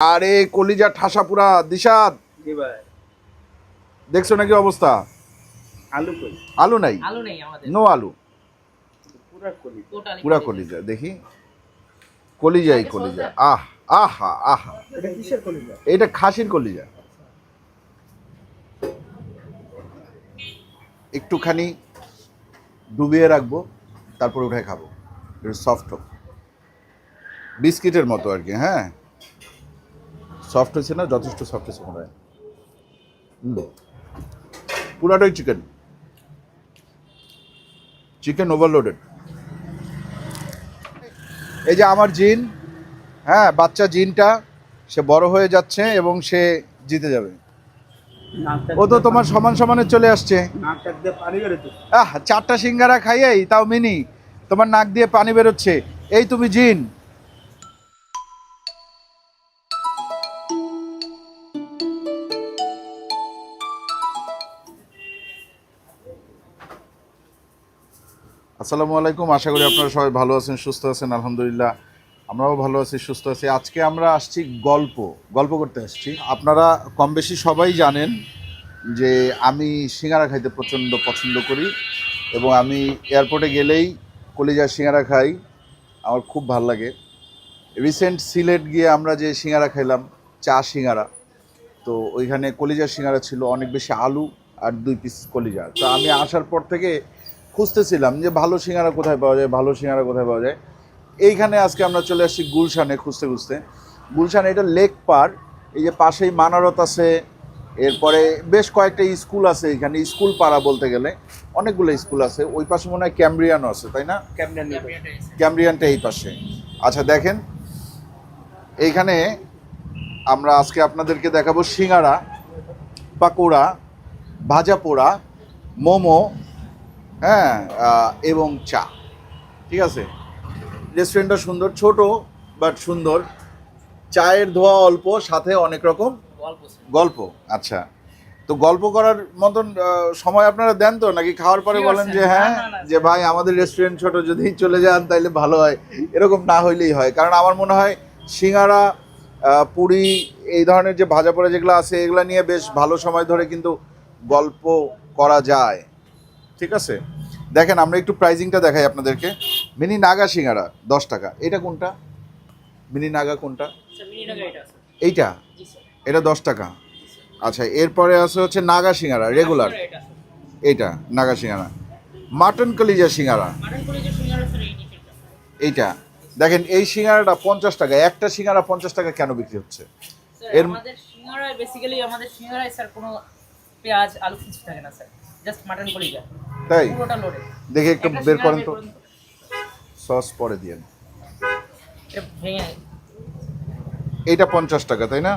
আরে কলিজা ঠাসা পুরা দিশাদ দেখছ নাকি অবস্থা? আলু আলু নাই? আলু নেই আমাদের। নো আলু। পুরা কলি টোটালি পুরা কলিজা। দেখি। কলিজাই কলিজা। আহ আহা আহা। এটা কিসের কলিজা? এটা খাসির কলিজা। একটুখানি ডুবিয়ে রাখব তারপর উঠে খাব। সফট হোক। বিস্কিটের মতো আর কি হ্যাঁ? সফট হয়েছে না, যথেষ্ট সফট হয়েছে মনে হয়। পুরাটাই চিকেন চিকেন ওভারলোডেড এই যে আমার জিন হ্যাঁ বাচ্চা জিনটা, সে বড় হয়ে যাচ্ছে এবং সে জিতে যাবে। ও তো তোমার সমান সমানে চলে আসছে। চারটা সিঙ্গারা খাইয়েই, তাও মিনি, তোমার নাক দিয়ে পানি বেরোচ্ছে। এই তুমি জিন। আসসালামু আলাইকুম। আশা করি আপনারা সবাই ভালো আছেন, সুস্থ আছেন, আলহামদুলিল্লাহ। আমরাও ভালো আছি, সুস্থ আছি। আজকে আমরা আসছি গল্প গল্প করতে আসছি। আপনারা কম বেশি সবাই জানেন যে আমি সিঙ্গারা খাইতে প্রচণ্ড পছন্দ করি এবং আমি এয়ারপোর্টে গেলেই কলিজার সিঙ্গারা খাই। আমার খুব ভালো লাগে। রিসেন্ট সিলেট গিয়ে আমরা যে সিঙ্গারা খাইলাম, চা সিঙ্গারা, তো ওইখানে কলিজার সিঙ্গারা ছিল, অনেক বেশি আলু আর দুই পিস কলিজা। তো আমি আসার পর থেকে খুঁজতেছিলাম যে ভালো সিঙ্গারা কোথায় পাওয়া যায় ভালো সিঙ্গারা কোথায় পাওয়া যায়। এইখানে আজকে আমরা চলে আসছি গুলশানে খুঁজতে খুঁজতে। গুলশান এটা লেক পার এই যে পাশেই মানারত আছে এরপরে বেশ কয়েকটা স্কুল আছে এখানে স্কুল পাড়া বলতে গেলে। অনেকগুলো স্কুল আছে ওই পাশে মনে হয় ক্যামব্রিয়ানও আছে তাই না? ক্যামব্রিয়ানটা এই পাশে। আচ্ছা দেখেন এইখানে আমরা আজকে আপনাদেরকে দেখাবো সিঙ্গারা পাকোড়া ভাজা পোড়া মোমো হ্যাঁ এবং চা। ঠিক আছে? রেস্টুরেন্টটা সুন্দর ছোট বাট সুন্দর। চায়ের ধোয়া অল্প সাথে অনেক রকম গল্প গল্প। আচ্ছা। তো গল্প করার মতন সময় আপনারা দেন তো? নাকি খাওয়ার পরে বলেন যে হ্যাঁ যে ভাই আমাদের রেস্টুরেন্ট ছোট যদি চলে যান তাইলে ভালো হয়। এরকম না হইলেই হয়। কারণ আমার মনে হয় সিঙ্গারা পুরি এই ধরনের যে ভাজা পোড়া যেগুলো আছে এগুলো নিয়ে বেশ ভালো সময় ধরে কিন্তু গল্প করা যায়। ঠিক আছে? দেখেন আমরা একটু প্রাইজিংটা দেখাই আপনাদেরকে। মিনি নাগা সিঙ্গারা দশ টাকা। এটা কোনটা? মিনি নাগা কোনটা? আছে। এইটা? এটা দশ টাকা। আচ্ছা এরপরে আছে হচ্ছে নাগা সিঙ্গারা রেগুলার এইটা নাগা সিঙ্গারা। মাটন কলিজা সিঙ্গারা। সিঙ্গারা। এইটা। দেখেন এই সিঙ্গারাটা পঞ্চাশ টাকা। একটা সিঙ্গারা পঞ্চাশ টাকা কেন বিক্রি হচ্ছে? এর- বেসিক্যালি আমাদের সিঙ্গারায় স্যার কোনো পেঁয়াজ আলু কিছু থাকে না স্যার। জাস্ট মাটন কলিজা। তাই? দেখে একটু বের করেন তো। সস পরে দিয়ে এইটা পঞ্চাশ টাকা তাই না?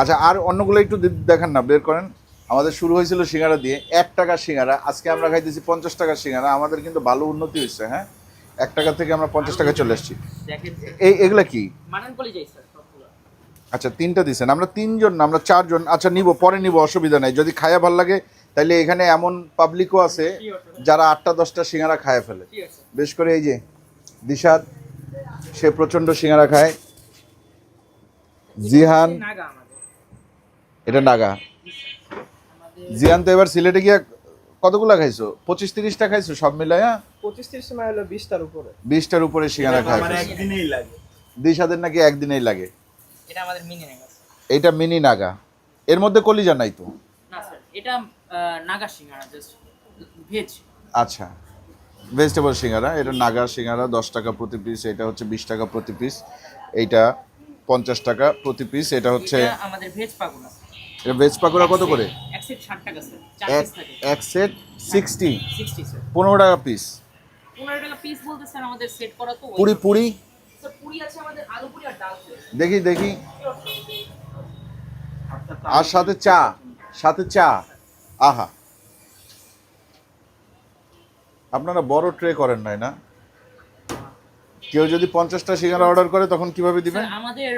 আচ্ছা আর অন্যগুলো একটু দেখান না বের করেন। আমাদের শুরু হয়েছিল সিঙ্গারা দিয়ে এক টাকার সিঙ্গারা আজকে আমরা খাইতেছি পঞ্চাশ টাকার সিঙ্গারা আমাদের কিন্তু ভালো উন্নতি হয়েছে হ্যাঁ? এক টাকা থেকে আমরা পঞ্চাশ টাকা চলে এসেছি এই এগুলা কি। আচ্ছা তিনটা দিছেন আমরা তিনজন না আমরা চারজন আচ্ছা নিব পরে নিব অসুবিধা নাই। যদি খায়া ভালো লাগে তাহলে এখানে এমন পাবলিকও আছে যারা আটটা দশটা সিঙ্গারা খায় ফেলে। বেশ করে এই যে দিশাদ সে প্রচণ্ড সিঙ্গারা খায়। জিহান নাগা এটা নাগা। জিহান তো এবার সিলেটে গিয়ে কতগুলা খাইছো? পঁচিশ তিরিশটা খাইছো সব মিলাইয়া পঁচিশ ত্রিশ সময় হলো বিশটার উপরে। বিশটার উপরে সিঙ্গারা খায় একদিনেই লাগে। দিশাদের নাকি একদিনেই লাগে। এটা আমাদের মিনি নাগা। এইটা মিনি নাগা। এর মধ্যে কলিজা নাই তো? না স্যার এটা নাগা সিঙ্গারা জাস্ট ভেজ। আচ্ছা। ভেজিটেবল সিঙ্গারা এটা নাগা সিঙ্গারা দশ টাকা প্রতি পিস এটা হচ্ছে বিশ টাকা প্রতি পিস এইটা পঞ্চাশ টাকা প্রতি পিস এটা হচ্ছে আমাদের ভেজ পাগুলা এটা ভেজ পাকোড়া কত করে? এক সেট ষাট টাকা স্যার এক সেট সিক্সটি সিক্সটি স্যার পনেরো টাকা পিস পনেরো টাকা পিস বলতে স্যার আমাদের সেট করা তো পুরি পুরি? পুরি আছে আমাদের আলু পুরি আর ডাল পুরি। দেখি দেখি। আর সাথে চা সাথে চা। আহা। আপনারা বড় ট্রে করেন নাই না? কেউ যদি পঞ্চাশটা সিঙ্গারা অর্ডার করে তখন কীভাবে দিবেন? আমাদের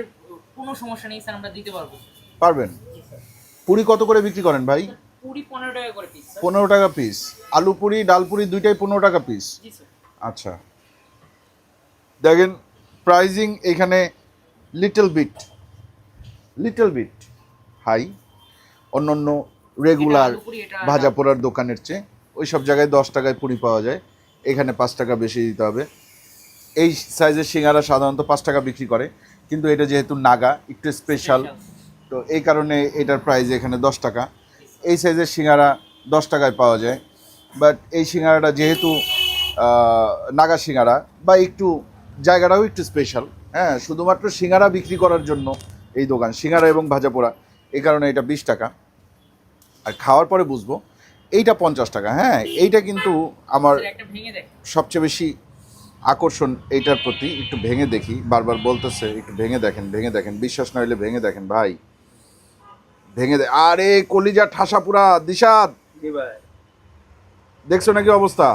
কোনো সমস্যা নেই স্যার আমরা দিতে পারব। পারবেন? পুরি কত করে বিক্রি করেন ভাই? পুরি পনেরো টাকা করে পিস পনেরো টাকা পিস আলু পুরি ডাল পুরি দুইটাই পনেরো টাকা পিস আচ্ছা। দেখেন প্রাইজিং এখানে little bit little bit high অন্য অন্য রেগুলার ভাজা পোড়ার দোকানের চেয়ে। ওই সব জায়গায় দশ টাকায় পুরি পাওয়া যায়। এখানে পাঁচ টাকা বেশি দিতে হবে। এই সাইজের সিঙ্গারা সাধারণত পাঁচ টাকা বিক্রি করে। কিন্তু এটা যেহেতু নাগা একটু স্পেশাল তো এই কারণে এটার প্রাইস এখানে দশ টাকা। এই সাইজের সিঙ্গারা দশ টাকায় পাওয়া যায়। বাট এই সিঙ্গারাটা যেহেতু নাগা সিঙ্গারা বা একটু জায়গাটাও একটু স্পেশাল হ্যাঁ শুধুমাত্র সিঙ্গারা বিক্রি করার জন্য এই দোকান সিঙ্গারা এবং ভাজা পোড়া। এই কারণে এটা বিশ টাকা। আর খাওয়ার পরে বুঝব। এইটা পঞ্চাশ টাকা হ্যাঁ এইটা কিন্তু আমার সবচেয়ে বেশি আকর্ষণ এইটার প্রতি। একটু ভেঙে দেখি বারবার বলতেছে একটু ভেঙে দেখেন ভেঙে দেখেন বিশ্বাস না হলে ভেঙে দেখেন ভাই। ভেঙে দে আরে কলিজা ঠাসাপুরা দিশাদ দেখছ নাকি অবস্থা?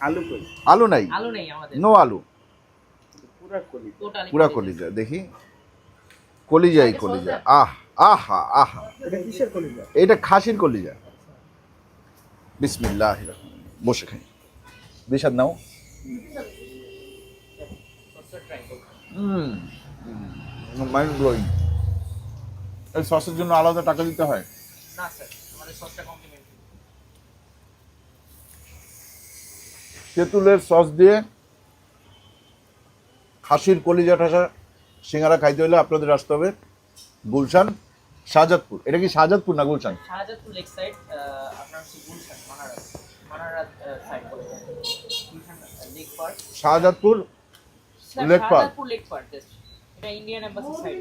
আলু আলু নাই? আলু নেই আমাদের। নো আলু। পুরা পুরা কলিজা। দেখি। কলিজাই কলিজা। আহ! আহা আহা। এটা কিসের কলিজা? এটা খাসির কলিজা। বিসমিল্লাহ বসে খাই। দিশাদ নাও। Mind blowing. এই সসের জন্য আলাদা টাকা দিতে হয়? না স্যার। সসটা তেঁতুলের সস দিয়ে খাসির কলিজা ঠাসা সিঙ্গারা খাইতে হলে আপনাদের আসতে হবে। গুলশান। শাহজাদপুর। এটা কি শাহজাদপুর না গুলশান? শাহজাদপুর লেক সাইড আপনার হচ্ছে গুলশান মানারা মানারা সাইড বলে lake park. Shahjadpur lake park. Shahjadpur lake park এটা ইন্ডিয়ান এম্বাসি সাইড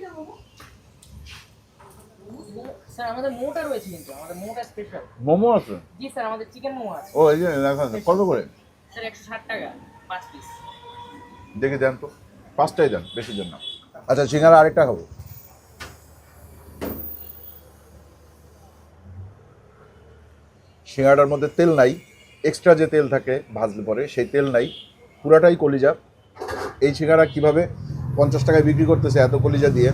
স্যার আমাদের মোটা রয়েছে কিন্তু আমাদের মোটা স্পেশাল মোমো আছে? জি স্যার আমাদের চিকেন মোমো আছে। ও এই যে দেখেন কত করে? স্যার একশো ষাট টাকা পাঁচ পিস দেখে দেন তো। পাঁচটাই দেন বেশি দেন না আচ্ছা সিঙ্গারা আরেকটা খাব। সিঙ্গারাটার মধ্যে তেল নাই এক্সট্রা যে তেল থাকে ভাজলে পরে সেই তেল নাই পুরাটাই কলিজা। এই সিঙ্গারা কীভাবে পঞ্চাশ টাকায় বিক্রি করতেছে এত কলিজা দিয়ে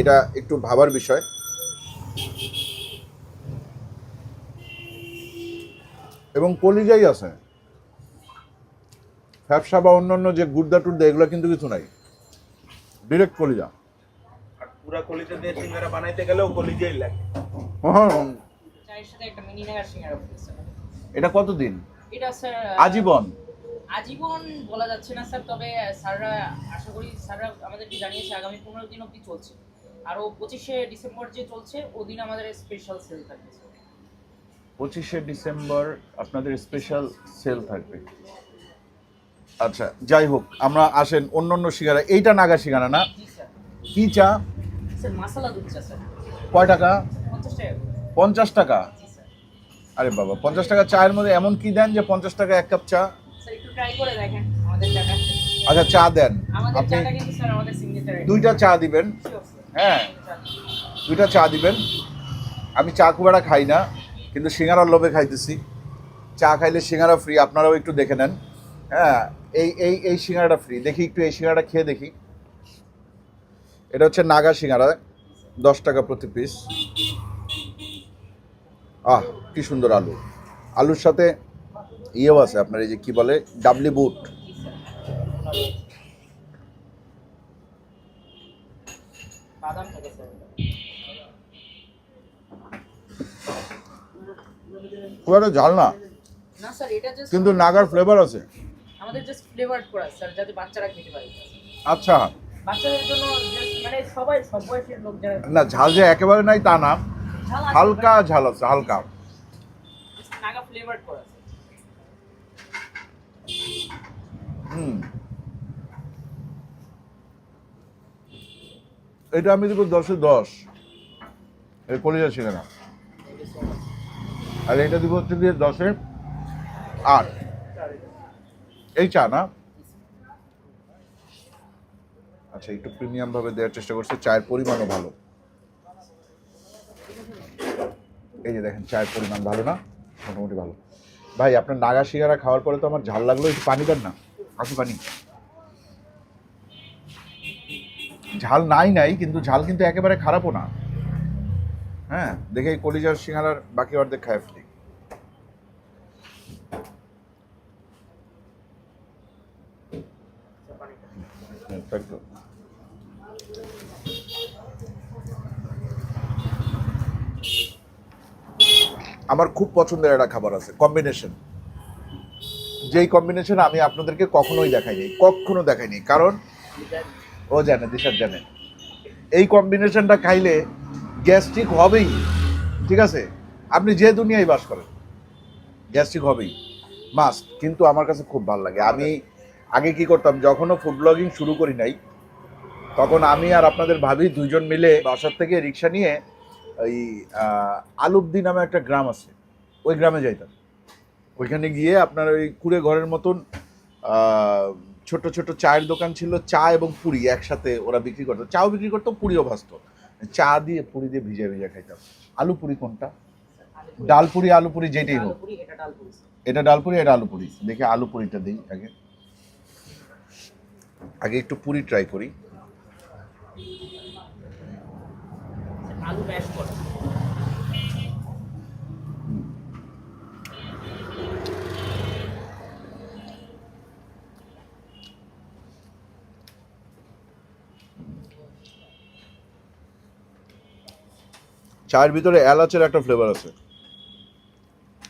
এটা একটু ভাবার বিষয়। এবং কলিজাই আছে। ফ্যাপসা বা অন্যান্য যে গুর্দা টুর্দা এগুলো কিন্তু কিছু নাই। ডিরেক্ট কলিজা। আর পুরা কলিজা দিয়ে সিঙ্গারা বানাইতে গেলেও কলিজাই লাগে। হ্যাঁ, চায়ের সাথে একটা মিনি নেগার সিঙ্গারা স্যার এটা কতদিন? এটা স্যার আজীবন? আজীবন বলা যাচ্ছে না স্যার তবে স্যাররা আশা করি স্যাররা আমাদেরকে জানিয়েছে আগামী পনেরো দিন অবধি চলছে। আরও পঁচিশে ডিসেম্বর যে চলছে ওদিন আমাদের স্পেশাল সেল থাকবে পঁচিশে ডিসেম্বর আপনাদের স্পেশাল সেল থাকবে। আচ্ছা যাই হোক আমরা আসেন অন্য অন্য সিঙ্গারা। এইটা নাগা সিঙ্গারা না? কি চা? স্যার মাসালা দুধ চা স্যার কয় টাকা? পঞ্চাশ টাকা পঞ্চাশ টাকা। আরে বাবা পঞ্চাশ টাকা চায়ের মধ্যে এমন কি দেন যে পঞ্চাশ টাকা এক কাপ চা? আচ্ছা চা দেন। আপনি দুইটা চা দিবেন। হ্যাঁ। দুইটা চা দিবেন। আমি চা খুব একটা খাই না কিন্তু সিঙ্গারার লোভে খাইতেছি। চা খাইলে সিঙ্গারা ফ্রি আপনারাও একটু দেখে নেন। হ্যাঁ এই এই এই সিঙ্গারাটা ফ্রি দেখি একটু এই সিঙ্গারাটা খেয়ে দেখি। এটা হচ্ছে নাগা সিঙ্গারা দশ টাকা প্রতি পিস আহ কি সুন্দর আলু। আলুর সাথে ইয়েও আছে আপনার এই যে কি বলে ডাবলি বুট। খুব একটা ঝাল না। কিন্তু নাগার ফ্লেভার আছে। আমাদের জাস্ট ফ্লেভার করা স্যার যাতে বাচ্চারা খেতে পারে। আচ্ছা। বাচ্চাদের জন্য মানে সবাই সব বয়সের লোক যারা না ঝাল যে একেবারে নাই তা না। হালকা ঝাল আছে হালকা। হুম। এটা আমি দেবো দশে দশ। এর কলিজা ছিল না। আর এটা দিব হচ্ছে দিয়ে দশে আট। এই চা না? আচ্ছা একটু প্রিমিয়াম ভাবে দেওয়ার চেষ্টা করছে চায়ের পরিমাণও ভালো। এই যে দেখেন, চায়ের পরিমাণ ভালো না? মোটামুটি ভালো। ভাই, আপনার নাগা শিঙারা খাওয়ার পরে তো আমার ঝাল লাগল, একটু পানি দেন না। আসু পানি। ঝাল নাই নাই, কিন্তু ঝাল কিন্তু একেবারে খারাপও না। হ্যাঁ দেখে কলিজার সিঙ্গারার বাকি অর্ধেক খায় ফেলি আমার খুব পছন্দের একটা খাবার আছে কম্বিনেশন যেই কম্বিনেশন আমি আপনাদেরকে কখনোই দেখাইনি কখনো দেখাইনি কারণ, ও জানে, দিশার জানে। এই কম্বিনেশনটা খাইলে গ্যাস্ট্রিক হবেই, ঠিক আছে? আপনি যে দুনিয়ায় বাস করেন গ্যাস্ট্রিক হবেই মাস্ট কিন্তু আমার কাছে খুব ভালো লাগে। আমি আগে কি করতাম, যখনও ফুড ব্লগিং শুরু করি নাই, তখন আমি আর আপনাদের ভাবি দুজন মিলে বাসার থেকে রিক্সা নিয়ে ওই আলুবদি নামে একটা গ্রাম আছে। ওই গ্রামে যাইতাম ওইখানে গিয়ে আপনার ওই কুড়ে ঘরের মতন ছোট ছোট চায়ের দোকান ছিল, চা এবং পুরি একসাথে ওরা বিক্রি করতো। চাও বিক্রি করতো, পুরিও ভাজতো। চা দিয়ে, পুরি দিয়ে ভিজে ভিজে খাইতাম। আলু পুরি কোনটা? ডাল পুরি, আলু পুরি, যেটাই হোক। এটা ডাল পুরি, এটা আলু পুরি। দেখে আলু পুরিটা দিই আগে। আগে একটু পুরি ট্রাই করি। চায়ের ভিতরে এলাচের একটা ফ্লেভার আছে।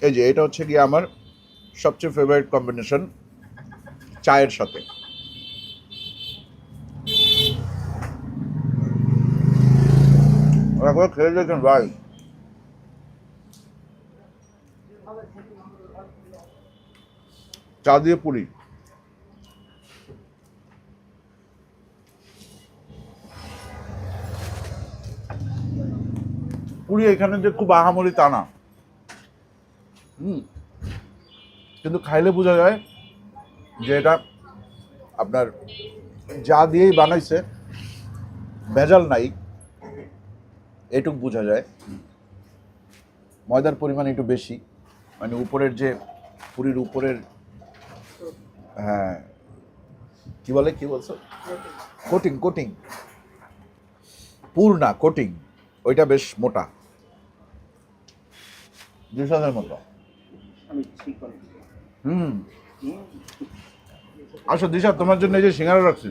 এই যে, এটা হচ্ছে গিয়ে আমার সবচেয়ে ফেভারিট কম্বিনেশন চায়ের সাথে। খেয়ে দেখেন ভাই। চা দিয়ে পুরি। পুরি এখানে যে খুব আহামরি তা না। হুম। কিন্তু খাইলে বোঝা যায় যে এটা আপনার যা দিয়েই বানাইছে ভেজাল নাই এটুক বোঝা যায়। ময়দার পরিমাণ একটু বেশি মানে উপরের যে পুরীর উপরের হ্যাঁ কি বলে কি বলছো? কোটিং কোটিং পুর না কোটিং ওইটা বেশ মোটা। দুশাদের মতো। আমি হুম। আসো দিশা তোমার জন্য এই যে সিঙ্গারা রাখছি।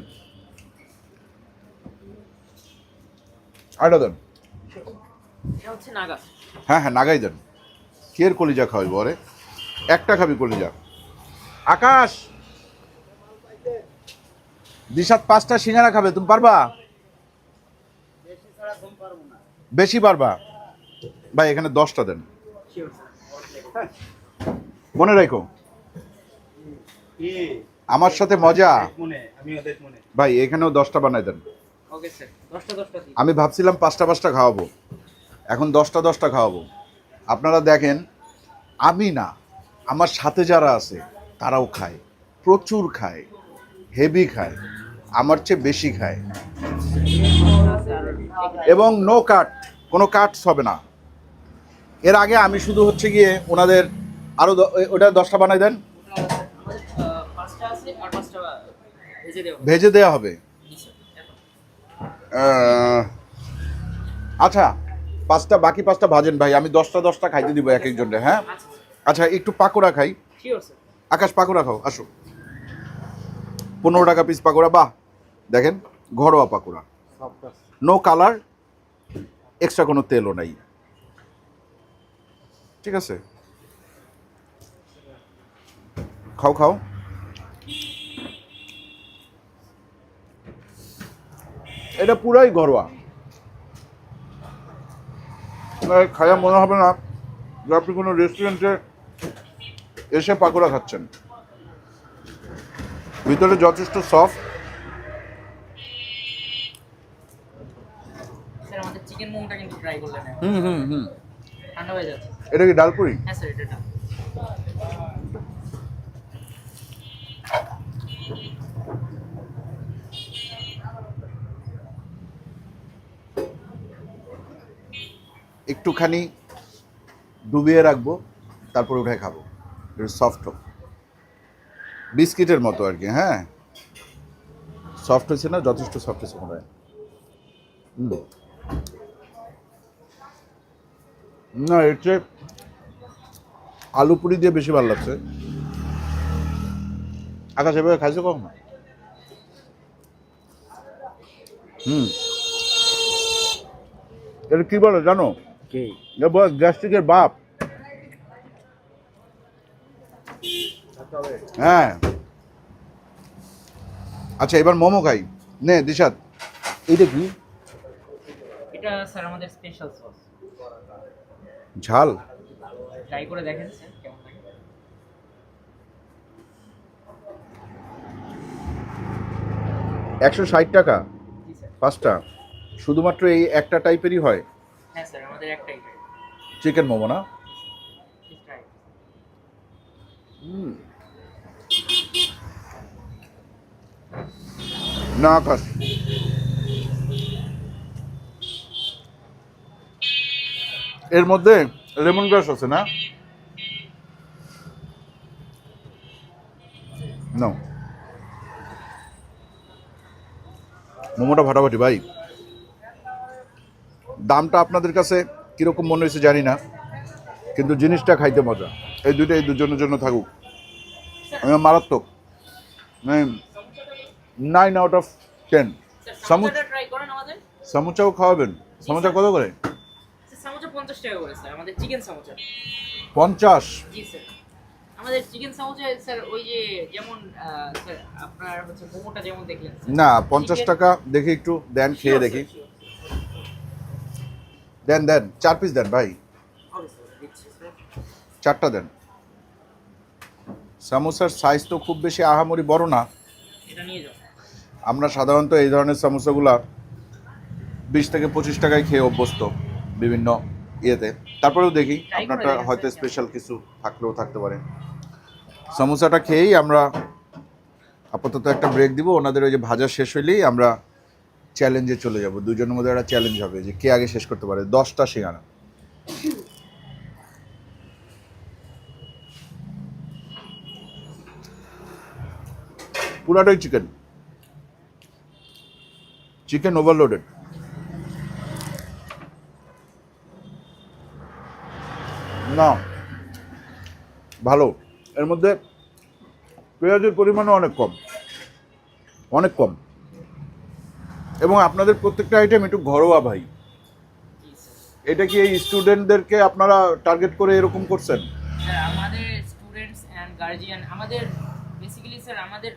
আটা দেন। হ্যাঁ হ্যাঁ নাগাই দেন। কের কলিজা খাওয়াইব আরে একটা খাবি কলিজা। আকাশ! দিশাত পাঁচটা সিঙ্গারা খাবে তুমি পারবা? বেশি পারবা। ভাই এখানে দশটা দেন। মনে রাখো। আমার সাথে মজা। ভাই এখানেও দশটা বানাই দেন। আমি ভাবছিলাম পাঁচটা পাঁচটা খাওয়াবো। এখন দশটা দশটা খাওয়াবো। আপনারা দেখেন আমি না আমার সাথে যারা আছে তারাও খায়। প্রচুর খায়। হেভি খায়। আমার চেয়ে বেশি খায়। এবং নো কাট কোনো কাটস হবে না। এর আগে আমি শুধু হচ্ছে গিয়ে ওনাদের আরও ওটা দশটা বানাই দেন। ভেজে দেওয়া হবে। আচ্ছা পাঁচটা বাকি পাঁচটা ভাজেন ভাই আমি দশটা দশটা খাইতে দিব এক একজনকে হ্যাঁ? আচ্ছা আচ্ছা একটু পাকোড়া খাই। আকাশ পাকোড়া খাও আসো। পনেরো টাকা পিস পাকোড়া বাহ। দেখেন ঘরোয়া পাকোড়া। নো কালার এক্সট্রা কোনো তেলও নাই। ঠিক আছে। খাও খাও। এটা পুরাই ঘরোয়া। খায়া মনে হবে না যে আপনি কোনো রেস্টুরেন্টে এসে পাকোড়া খাচ্ছেন। ভিতরে যথেষ্ট সফট চিকেন মোমোটা কিন্তু ট্রাই করলেন না হুম হুম হুম। ঠান্ডা হয়ে যাচ্ছে। এটা কি ডালপুরি? হ্যাঁ স্যার এটা। একটুখানি ডুবিয়ে রাখব তারপরে উঠে খাব। সফট হোক বিস্কিটের মতো আর কি হ্যাঁ। সফট হয়েছে না যথেষ্ট সফট হয়েছে মনে হয়। না এর চেয়ে আলু পুরি দিয়ে বেশি ভালো লাগছে। আকাশ এভাবে খাইছো কখন? হুম। এটা কি বলো জানো? গ্যাস্ট্রিকের বাপ। হ্যাঁ। আচ্ছা এবার মোমো খাই। নে দিশাদ এইটা কি? এটা স্যার আমাদের স্পেশাল সস ঝাল? ট্রাই করে দেখেন কেমন লাগে। একশো ষাট টাকা? পাঁচটা? শুধুমাত্র এই একটা টাইপেরই হয়? হ্যাঁ স্যার আমাদের একটাই চিকেন মোমো না? না আকাশ এর মধ্যে লেমন গ্রাস আছে না? নাও। মোমোটা ফাটাফাটি ভাই। দামটা আপনাদের কাছে কীরকম মনে হয়েছে জানি না কিন্তু জিনিসটা খাইতে মজা। এই দুইটা এই দুজনের জন্য থাকুক। আমি মারাত্মক। নাইন আউট অফ টেন সামোচাও খাওয়াবেন। সামোচা কত করে? পঞ্চাশ টাকা করে স্যার আমাদের চিকেন পঞ্চাশ? জি স্যার। আমাদের চিকেন স্যার ওই যে যেমন স্যার আপনার হচ্ছে মোমোটা যেমন দেখলেন না পঞ্চাশ টাকা দেখি একটু দেন খেয়ে দেখি। দেন দেন চার পিস দেন ভাই। চারটা দেন। সামোসার সাইজ তো খুব বেশি আহামরি বড় না। আমরা সাধারণত এই ধরনের সামোসাগুলা বিশ থেকে পঁচিশ টাকায় খেয়ে অভ্যস্ত বিভিন্ন ইয়েতে। তারপরেও দেখি আপনারটা হয়তো স্পেশাল কিছু থাকলেও থাকতে পারে। সমোসাটা খেয়েই আমরা আপাতত একটা ব্রেক দিব। ওনাদের ওই যে ভাজা শেষ হইলেই আমরা চ্যালেঞ্জে চলে যাব। দুজনের মধ্যে একটা চ্যালেঞ্জ হবে যে কে আগে শেষ করতে পারে। দশটা সিঙ্গারা পুরাটাই চিকেন চিকেন ওভারলোডেড না। ভালো। এর মধ্যে পেঁয়াজের পরিমাণও অনেক কম। অনেক কম। এবং আপনাদের প্রত্যেকটা আইটেম একটু ঘরোয়া, ভাই। এটা কি এই স্টুডেন্টদেরকে আপনারা টার্গেট করে এরকম করছেন? স্যার আমাদের স্টুডেন্টস অ্যান্ড গার্জিয়ান আমাদের বেসিক্যালি স্যার আমাদের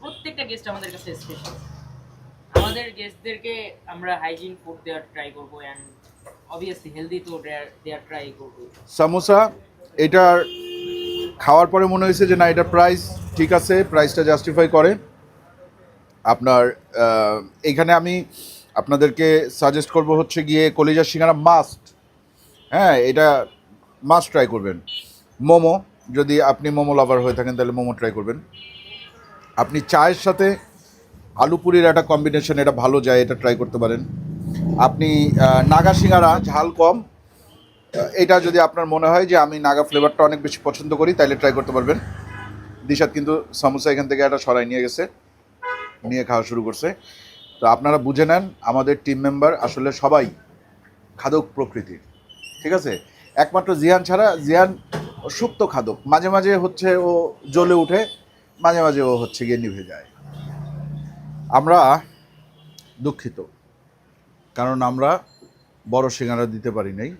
প্রত্যেকটা গেস্ট আমাদের কাছে স্পেশাল আমাদের গেস্টদেরকে আমরা হাইজিন ফুড দেওয়ার ট্রাই করব অ্যান্ড সামোসা এটার খাওয়ার পরে মনে হয়েছে যে না এটার প্রাইস ঠিক আছে প্রাইসটা জাস্টিফাই করে। আপনার আহ, এইখানে আমি আপনাদেরকে সাজেস্ট করব হচ্ছে গিয়ে কলিজা সিঙ্গারা মাস্ট হ্যাঁ এটা মাস্ট ট্রাই করবেন। মোমো যদি আপনি মোমো লাভার হয়ে থাকেন তাহলে মোমো ট্রাই করবেন। আপনি চায়ের সাথে আলু পুরির একটা কম্বিনেশন এটা ভালো যায় এটা ট্রাই করতে পারেন। আপনি নাগা সিঙ্গারা ঝাল কম। এটা যদি আপনার মনে হয় যে আমি নাগা ফ্লেভারটা অনেক বেশি পছন্দ করি তাহলে ট্রাই করতে পারবেন। দিশাদ কিন্তু সমোসা এখান থেকে একটা সরাই নিয়ে গেছে, নিয়ে খাওয়া শুরু করছে। তো আপনারা বুঝে নেন, আমাদের টিম মেম্বার আসলে সবাই খাদক প্রকৃতির, ঠিক আছে? একমাত্র জিয়ান ছাড়া, জিয়ান সুপ্ত খাদক। মাঝে মাঝে হচ্ছে ও জ্বলে উঠে, মাঝে মাঝে ও হচ্ছে গিয়ে নিভে যায়। আমরা দুঃখিত। কারণ আমরা বড় সিঙ্গারা দিতে পারি নাই।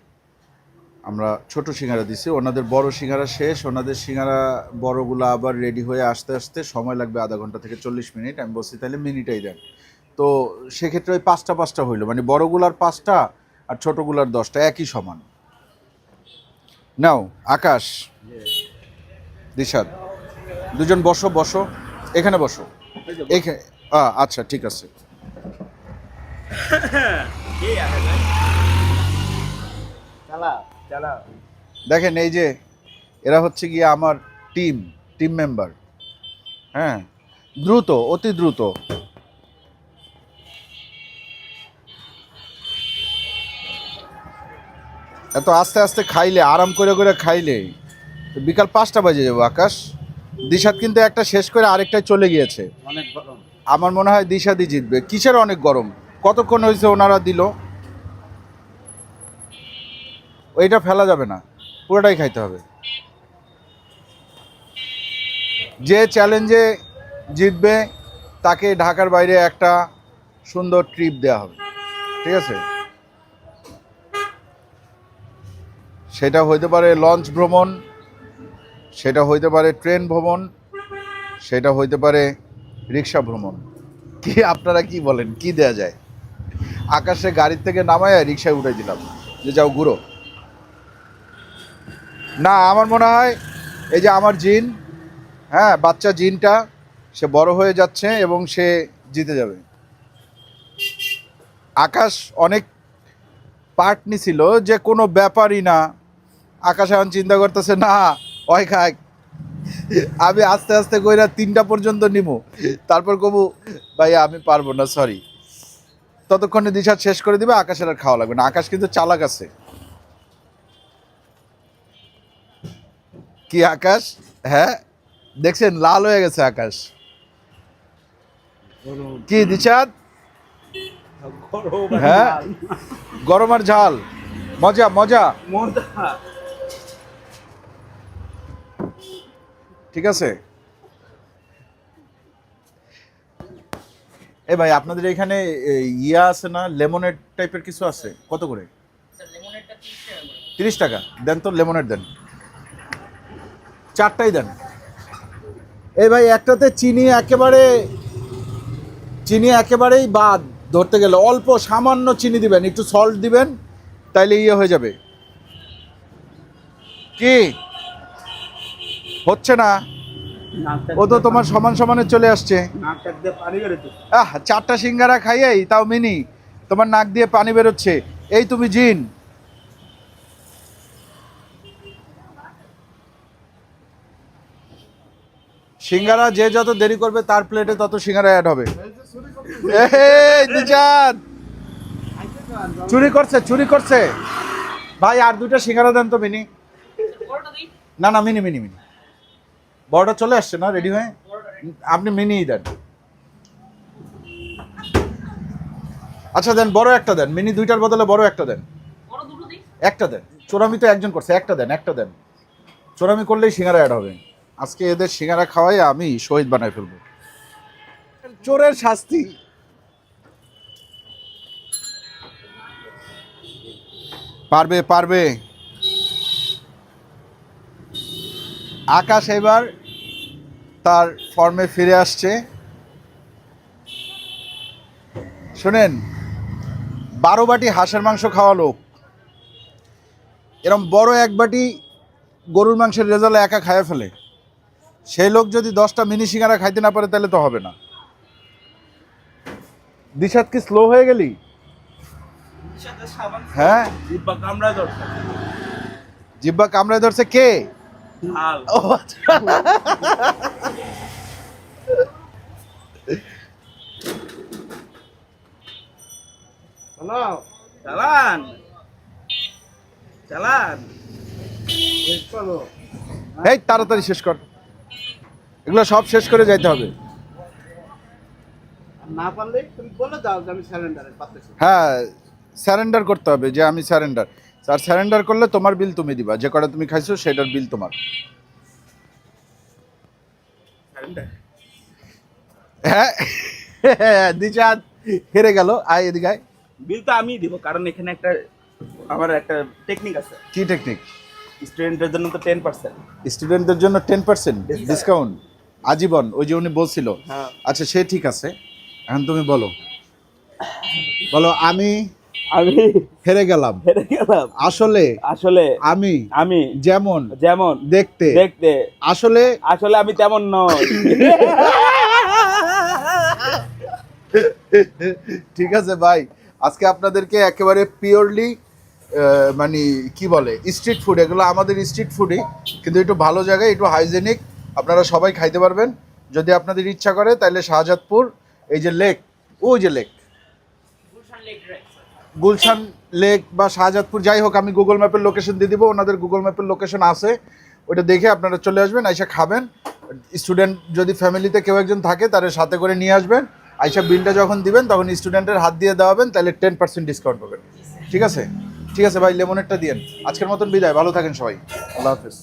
আমরা ছোট সিঙ্গারা দিছি, ওনাদের বড় সিঙ্গারা শেষ, ওনাদের সিঙ্গারা বড়গুলো আবার রেডি হয়ে আসতে আসতে সময় লাগবে আধা ঘণ্টা থেকে চল্লিশ মিনিট, আমি বলছি তাহলে মিনিটাই দেন। তো সেক্ষেত্রে ওই পাঁচটা পাঁচটা হইল মানে বড়গুলার পাঁচটা আর ছোটোগুলার দশটা, একই সমান। নাও, আকাশ দিশাদ দুজন বসো বসো, এখানে বসো। এখানে আচ্ছা ঠিক আছে। দেখেন এই যে এরা হচ্ছে গিয়ে আমার টিম টিম মেম্বার হ্যাঁ দ্রুত অতি দ্রুত। এত আস্তে আস্তে খাইলে আরাম করে করে খাইলে তো বিকাল পাঁচটা বাজে যাব আকাশ। দিশাদ কিন্তু একটা শেষ করে আরেকটায় চলে গিয়েছে। অনেক গরম। আমার মনে হয় দিশাদি জিতবে। কিসের অনেক গরম? কতক্ষণ হয়েছে ওনারা দিল? ওইটা ফেলা যাবে না, পুরোটাই খাইতে হবে। যে চ্যালেঞ্জে জিতবে, তাকে ঢাকার বাইরে একটা সুন্দর ট্রিপ দেওয়া হবে, ঠিক আছে? সেটা হইতে পারে লঞ্চ ভ্রমণ, সেটা হইতে পারে ট্রেন ভ্রমণ, সেটা হইতে পারে রিক্সা ভ্রমণ। কি আপনারা কি বলেন, কি দেয়া যায়? আকাশে গাড়ির থেকে নামায় রিক্সায় উঠে দিলাম। যে যাও ঘুরো। না, আমার মনে হয় এই যে আমার জিন হ্যাঁ বাচ্চা জিনটা, সে বড় হয়ে যাচ্ছে এবং সে জিতে যাবে। আকাশ অনেক পার্ট নিছিল, যে কোনো ব্যাপারই না। আকাশ এখন চিন্তা করতেছে, না ওই খায় আমি আস্তে আস্তে কইরা তিনটা পর্যন্ত নিমু। তারপর কবু ভাই আমি পারব না সরি ততক্ষণে দিশা শেষ করে দিবে আকাশের আর খাওয়া লাগবে না। আকাশ কিন্তু চালাক আছে। কি আকাশ? হ্যাঁ? দেখছেন লাল হয়ে গেছে আকাশ। কি দিশাদ হ্যাঁ? গরম আর ঝাল। মজা। মজা। ঠিক আছে? এ ভাই আপনাদের এখানে এ, ইয়া আছে না? লেমনেড টাইপের কিছু আছে? কত করে? তিরিশ টাকা করে। তিরিশ টাকা। দেন তো লেমনেড দেন। চারটাই দেন। এই ভাই একটাতে চিনি একেবারে চিনি একেবারেই বাদ ধরতে গেলে। অল্প সামান্য চিনি দিবেন। একটু সল্ট দিবেন তাইলে ইয়ে হয়ে যাবে। কি? হচ্ছে না? ও তো তোমার সমান সমানে চলে আসছে। আহ চারটা সিঙ্গারা খাইয়াই তাও মিনি তোমার নাক দিয়ে পানি বেরোচ্ছে। এই তুমি জিন। সিঙ্গারা যে যত দেরি করবে তার প্লেটে তত সিঙ্গারা অ্যাড হবে। চুরি করছে চুরি করছে। ভাই আর দুইটা সিঙ্গারা দেন তো মিনি। না না মিনি মিনি মিনি। বড়টা চলে আসছে না? রেডি হয়ে? আপনি মিনিই দেন। আচ্ছা দেন বড় একটা দেন। মিনি দুইটার বদলে বড় একটা দেন। একটা দেন। চোরামি তো একজন করছে একটা দেন একটা দেন। চোরামি করলেই সিঙ্গারা অ্যাড হবে। আজকে এদের সিঙ্গারা খাওয়াই আমি শহীদ বানায় ফেলব। চোরের শাস্তি। পারবে পারবে। আকাশ এবার তার ফর্মে ফিরে আসছে। শোনেন বারো বাটি হাঁসের মাংস খাওয়া লোক। এরম বড় এক বাটি গরুর মাংসের রেজাল্ট একা খায় ফেলে। সেই লোক যদি দশটা মিনি সিঙ্গারা খাইতে না পারে তাহলে তো হবে না। দিশাত কি স্লো হয়ে গেলি? হ্যাঁ? জিব্বা কামড়ায় ধরছে। জিব্বা কামড়ায় ধরছে কে? ও আচ্ছা। চালান। চালান। এই তাড়াতাড়ি শেষ কর। এগুলো সব শেষ করে যাইতে হবে। না পারলে তুমি বলে দাও যে আমি হ্যাঁ স্যারেন্ডার করতে হবে যে আমি স্যারেন্ডার আর স্যারেন্ডার করলে তোমার বিল তুমি দিবা। যে কটা তুমি খাইছো সেটার বিল তোমার। হ্যাঁ দিশাদ হেরে গেল। আয় এদিকে আয়। বিল তো আমিই দিব কারণ এখানে একটা আমার একটা টেকনিক আছে। কি টেকনিক স্টুডেন্টের জন্য তো টেন পার্সেন্ট স্টুডেন্টদের জন্য টেন পার্সেন্ট ডিসকাউন্ট আজীবন ওই যে উনি বলছিল। হ্যাঁ। আচ্ছা সে ঠিক আছে। এখন তুমি বলো। বলো আমি আমি হেরে গেলাম। হেরে গেলাম। আসলে আসলে আমি আমি যেমন যেমন দেখতে দেখতে আসলে আসলে আমি তেমন নয় ঠিক আছে ভাই আজকে আপনাদেরকে একেবারে পিওরলি মানে কি বলে স্ট্রিট ফুড এগুলো আমাদের স্ট্রিট ফুডই কিন্তু একটু ভালো জায়গায় একটু হাইজেনিক আপনারা সবাই খাইতে পারবেন। যদি আপনাদের ইচ্ছা করে তাহলে শাহজাদপুর এই যে লেক ওই যে লেক গুলশান লেক বা শাহজাদপুর, যাই হোক, আমি গুগল ম্যাপের লোকেশন দিয়ে দিব, ওনাদের গুগল ম্যাপের লোকেশন আছে। ওটা দেখে আপনারা চলে আসবেন, আইসা খাবেন। স্টুডেন্ট যদি ফ্যামিলিতে কেউ একজন থাকে তাদের সাথে করে নিয়ে আসবেন। আইসা বিলটা যখন দিবেন, তখন স্টুডেন্টের হাত দিয়ে দেওয়াবেন তাহলে টেন পার্সেন্ট ডিসকাউন্ট পাবেন। ঠিক আছে? ঠিক আছে ভাই লেমনেরটা দিয়েন। আজকের মতন বিদায়, ভালো থাকেন সবাই। আল্লাহ হাফিজ।